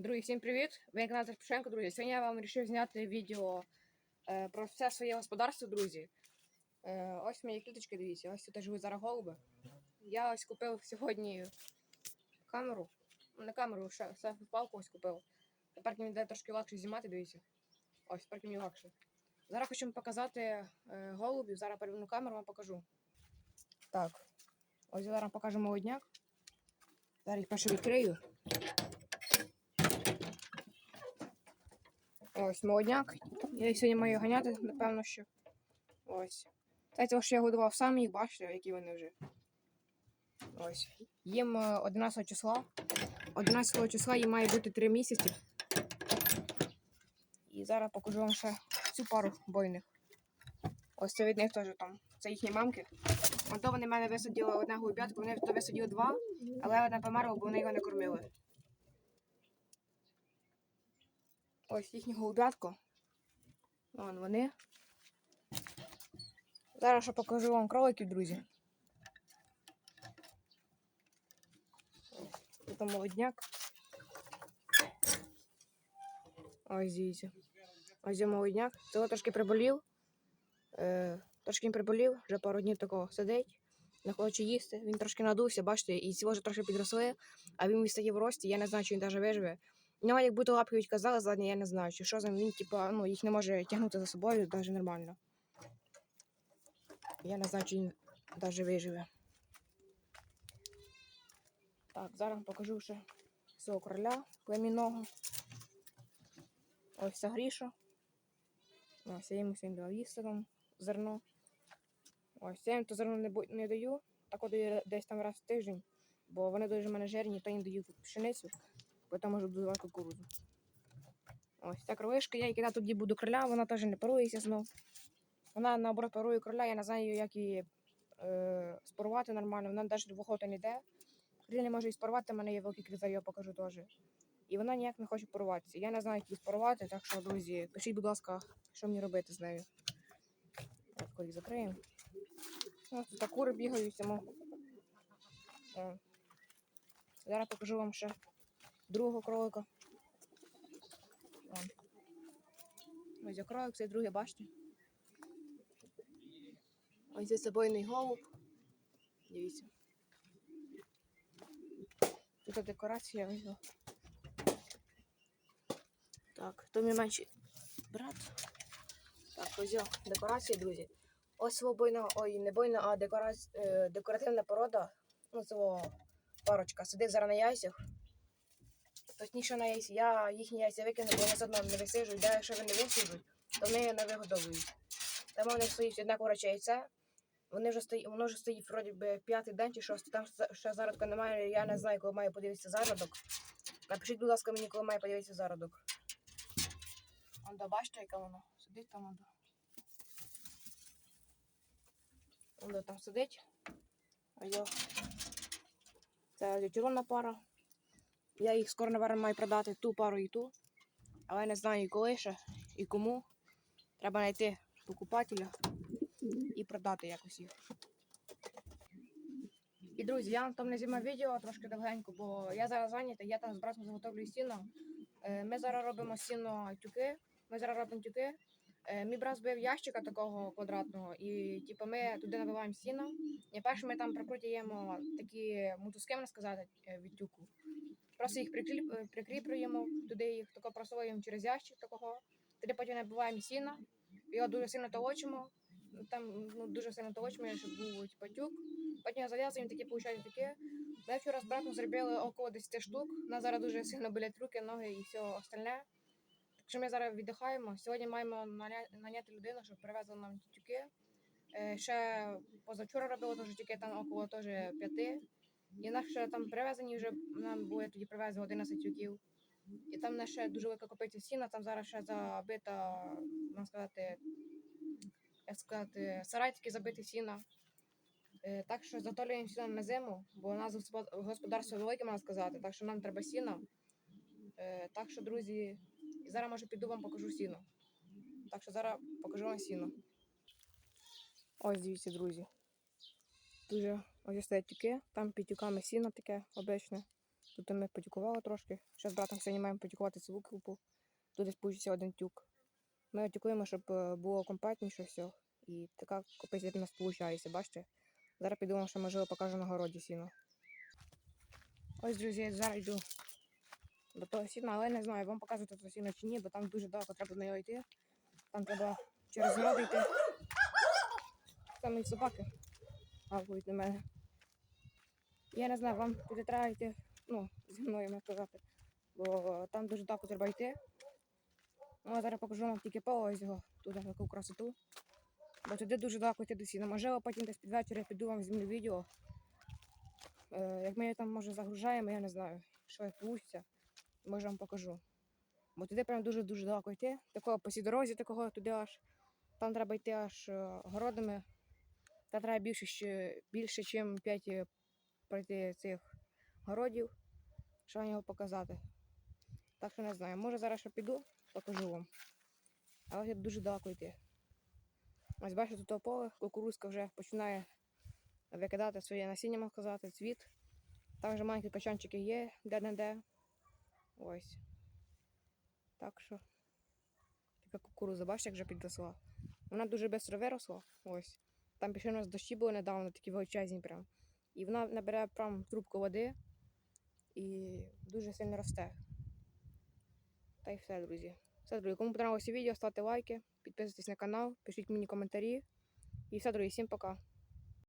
Друзі, всім привіт! Ви як Назар Пшенко, друзі. Сьогодні я вам вирішив зняти відео е, про все своє господарство, друзі. Е, ось мої кліточки, дивіться, ось тут живуть зараз голуби. Я ось купив сьогодні камеру. Ну, Не камеру, ще селфі палку ось купив. Тепер мені буде трошки легше знімати, дивіться. Ось, тепер мені легше. Зараз хочу вам показати е, голубів. Зараз переверну камеру, вам покажу. Так. Ось зараз покажу молодняк. Зараз їх перше відкрию. Ось молодняк. Я їх сьогодні маю ганяти, напевно, що. Ось. Це того, що я годував сам їх, бачите, які вони вже. Ось. Їм е, 11 числа. 11 числа їм має бути 3 місяці. І зараз покажу вам ще цю пару бойних. Ось це від них теж там. Це їхні мамки. Ото вони в мене висадили одне голубятко, вони то висадили два, але одне померло, бо вони його не кормили. Ось їхнє голубятко. Вон вони. Зараз ще покажу вам кроликів, друзі. Тут молодняк. Ось дивіться. Ось є молодняк. Цього трошки приболів. Е, трошки він приболів, вже пару днів такого сидить. Не хоче їсти. Він трошки надувся, бачите, і ці вже трошки підросли, а він стає в рості, я не знаю, чи він навіть виживе. У нього як будто лапки відказали задні, я не знаю, чи що за він, типа, ну, їх не може тягнути за собою навіть нормально. Я не знаю, чи він навіть виживе. Так, зараз покажу ще свого короля племінного. Ось це Гріша. Ось я йому сьогодні дала їсти зерно. Ось я їм то зерно не, не даю, так от десь там раз в тиждень, бо вони дуже в мене жирні, то їм даю пшеницю, потім можу додавати кукурудзу. Ось ця кровишка, я кидаю тоді буду кроля, вона теж не парується знов. Вона наоборот парує кроля, я не знаю, як її е, спорувати нормально, вона навіть в охоту не йде. Криль не може її спорувати, в мене є великий криза, я покажу теж. І вона ніяк не хоче порватися. Я не знаю, як її спорувати, так що, друзі, пишіть, будь ласка, що мені робити з нею. Так, коли закриємо. Ось тут так кури бігають Зараз покажу вам ще другого кролика. Ось я кролик, цей другий, бачите. Ось це собойний голуб. Дивіться. Тут декорація вийшла. Так, то мій менший брат. Так, ось йо, декорація, друзі. Ось свобойна, ой, не бойна, а декорац... е, декоративна порода. Ну, цього парочка. Сидить зараз на яйцях. Точніше на яйця. Я їхні яйця викину, бо вони все одно не висижують. Да, якщо вони висижуть, то вони не вигодовують. Там вони стоїть одне куряче яйце. Вони вже стоїть, воно вже стоїть вроді би п'ятий день чи шостий. Там ще- зародка немає. Я не знаю, коли має подивитися зародок. Напишіть, будь ласка, мені, коли має подивитися зародок. Ондо, бачите, яка воно? Сидить там ондо. Ондо там сидить. Це червона пара. Я їх скоро, напевно, маю продати ту пару і ту. Але не знаю коли ще, і кому. Треба знайти покупателя і продати якось їх. І друзі, я там не знімав відео трошки довгенько, бо я зараз зайнятий, я там з братом заготовлюю сіно. Е, Ми зараз робимо сіно тюки. Ми зараз робимо тюки. Е, Мій брат збив ящика такого квадратного, і типу, ми туди набиваємо сіно. І перше ми там прикрутуємо такі мотузки, можна сказати, е, від тюку. Просто їх прикліп, е, прикріплюємо, туди їх тако просовуємо через ящик такого. Тоді потім набиваємо сіно, його дуже сильно толочимо. Там ну, дуже сильно толочимо, щоб був типу, тюк. Потім зав'язуємо такі, виходить, такі. Ми вчора з братом зробили около 10 штук. Нас зараз дуже сильно болять руки, ноги і все остальне. Так що ми зараз віддихаємо. Сьогодні маємо наняти людину, щоб привезла нам ті тюки. Е, Ще позавчора робили теж тюки, там около теж п'яти. І ще там привезені вже нам були тоді привезли 11 тюків. І там на ще дуже велика копиця сіна, там зараз ще забита, можна сказати, як сказати, сарай такий забитий сіна. Е, Так що затолюємо сіно на зиму, бо у нас господарство велике, можна сказати, так що нам треба сіно. Е, Так що, друзі, і зараз може піду вам покажу сіно. Так що зараз покажу вам сіно. Ось дивіться, друзі. Дуже ось стоять тюки, там під тюками сіно таке обичне. Тут ми потюкували трошки. Ще з братом сьогодні маємо потюкувати цілу купу. Тут десь получиться один тюк. Ми тюкуємо, щоб е, було компактніше все. І така копиця в нас виходить, бачите? Зараз вам, що можливо покажу на городі сіно. Ось, друзі, я зараз йду до того сіна, але не знаю, вам показувати то сіно чи ні, бо там дуже далеко треба до нього йти. Там треба через городи йти. Там і собаки гавкають на мене. Я не знаю, вам туди треба йти, ну, зі мною можна сказати. Бо там дуже далеко треба йти. Ну, а зараз покажу вам тільки поле ось його, туди таку красоту. Бо туди дуже далеко йти до сіна. Можливо, потім десь під вечір я піду вам знімлю відео. Е, як ми її там може загружаємо, я не знаю, що як вийде, може вам покажу. Бо туди прям дуже-дуже далеко йти. Такого по цій дорозі, такого туди аж. Там треба йти аж е, городами. Та треба більше, ще, більше, ніж 5 пройти цих городів, щоб вам його показати. Так що не знаю. Може зараз ще піду, покажу вам. Але я дуже далеко йти. Ось бачите, тут поле, кукурузка вже починає викидати своє насіння, можна сказати, цвіт. Там вже маленькі качанчики є, де-не-де. Ось. Так що. Така кукуруза, бачите, як вже підросла. Вона дуже швидко виросла. Ось. Там пішли у нас дощі були недавно, такі величезні прям. І вона набере прям трубку води і дуже сильно росте. Та й все, друзі. Все, друзі, кому подобалося відео, ставте лайки, підписуйтесь на канал, пишіть мені коментарі. І все, друзі, всім пока.